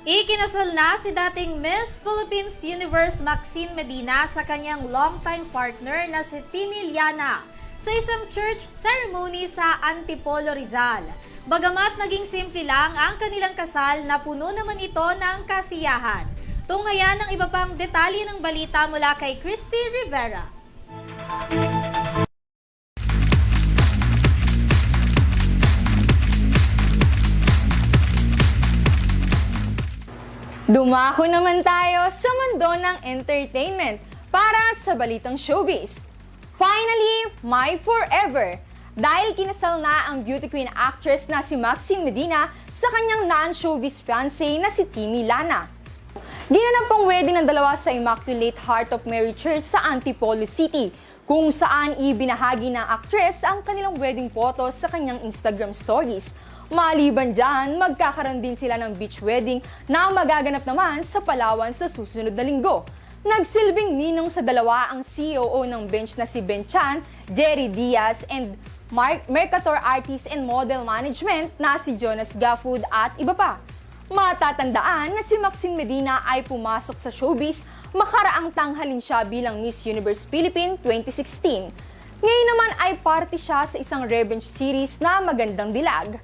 Ikinasal na si dating Miss Philippines Universe Maxine Medina sa kanyang longtime partner na si Timmy Liana sa isang church ceremony sa Antipolo, Rizal. Bagamat naging simple lang ang kanilang kasal na puno naman ito ng kasiyahan. Tunghayan ang iba pang detalye ng balita mula kay Christy Rivera. Dumako naman tayo sa mundo ng entertainment para sa balitang showbiz. Finally, My Forever! Dahil kinasal na ang beauty queen actress na si Maxine Medina sa kanyang non-showbiz fiancé na si Timmy Lana. Ginanap ang wedding ng dalawa sa Immaculate Heart of Mary Church sa Antipolo City, kung saan ibinahagi ng actress ang kanilang wedding photos sa kanyang Instagram stories. Maliban dyan, magkakaroon din sila ng beach wedding na magaganap naman sa Palawan sa susunod na linggo. Nagsilbing ninong sa dalawa ang COO ng bench na si Ben Chan, Jerry Diaz, and Mar- Mercator Artist and Model Management na si Jonas Gafood at iba pa. Matatandaan na si Maxine Medina ay pumasok sa showbiz makaraang tanghalin siya bilang Miss Universe Philippine 2016. Ngayon naman ay party siya sa isang revenge series na magandang dilag.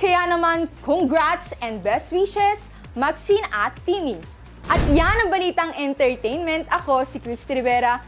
Kaya naman, congrats and best wishes, Maxine at Timmy. At yan ang balitang entertainment. Ako si Christy Rivera